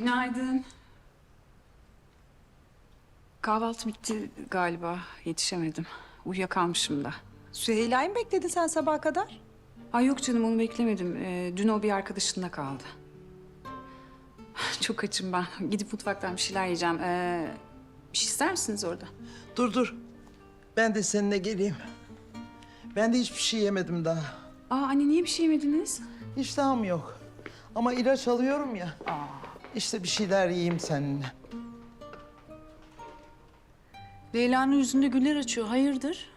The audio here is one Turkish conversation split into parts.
Günaydın. Kahvaltı bitti galiba. Yetişemedim. Uyuyakalmışım da. Süheyla'yı mı bekledin sen sabaha kadar? Ay yok canım onu beklemedim. Ee, dün o bir arkadaşında kaldı. Çok açım ben. Gidip mutfaktan bir şeyler yiyeceğim. Ee, bir şey ister misiniz orada? Dur dur. Ben de seninle geleyim. Ben de hiçbir şey yemedim daha. Aa anne niye bir şey yemediniz? İştahım yok. Ama ilaç alıyorum ya. İşte bir şeyler yiyeyim seninle. Leyla'nın yüzünde güller açıyor. Hayırdır?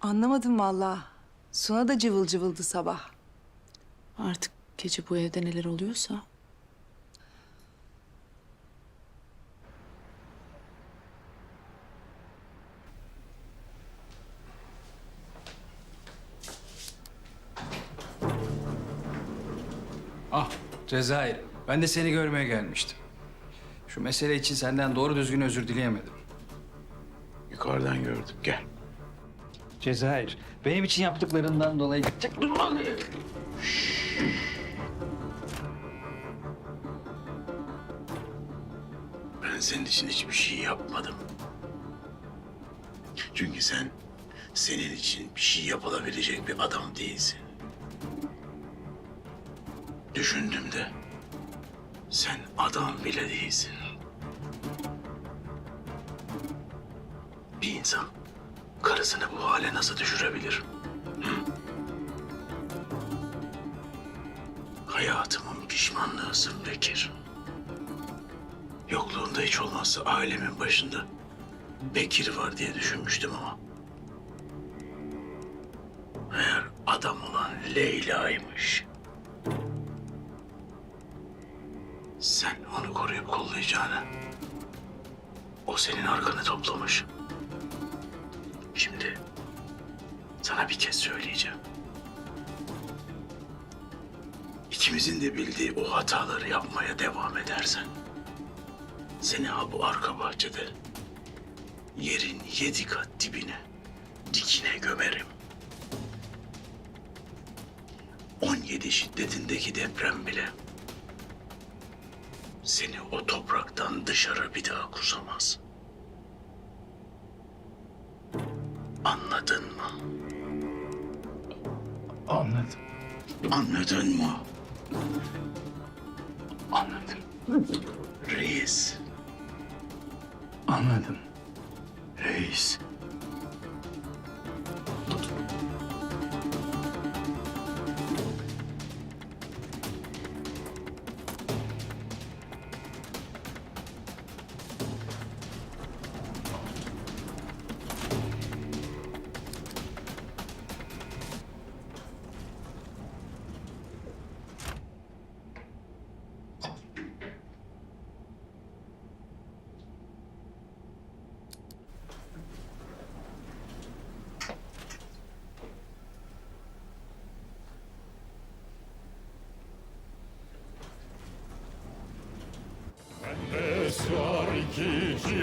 Anlamadım vallahi. Suna da cıvıl cıvıldı sabah. Artık gece bu evde neler oluyorsa. Ah Cezayir. Ben de seni görmeye gelmiştim. Şu mesele için senden doğru düzgün özür dileyemedim. Yukarıdan gördüm. Gel. Cezayir, benim için yaptıklarından dolayı gidecek. Ben senin için hiçbir şey yapmadım. Çünkü sen senin için bir şey yapılabilecek bir adam değilsin. Düşündüm de sen adam bile değilsin. Bir insan karısını bu hale nasıl düşürebilir? Hı? Hayatımın pişmanlığısın Bekir. Yokluğunda hiç olmazsa ailemin başında Bekir var diye düşünmüştüm ama. Eğer adam olan Leyla'ymış. Sen onu koruyup kollayacağını. O senin arkanı toplamış. Şimdi sana bir kez söyleyeceğim. İkimizin de bildiği o hataları yapmaya devam edersen seni ha bu arka bahçede yerin yedi kat dibine dikine gömerim. 17 şiddetindeki deprem bile seni o topraktan dışarı bir daha kusamaz. Anladın mı? Anladım, Anladın mı? anladım, Reis. anladım. Reis.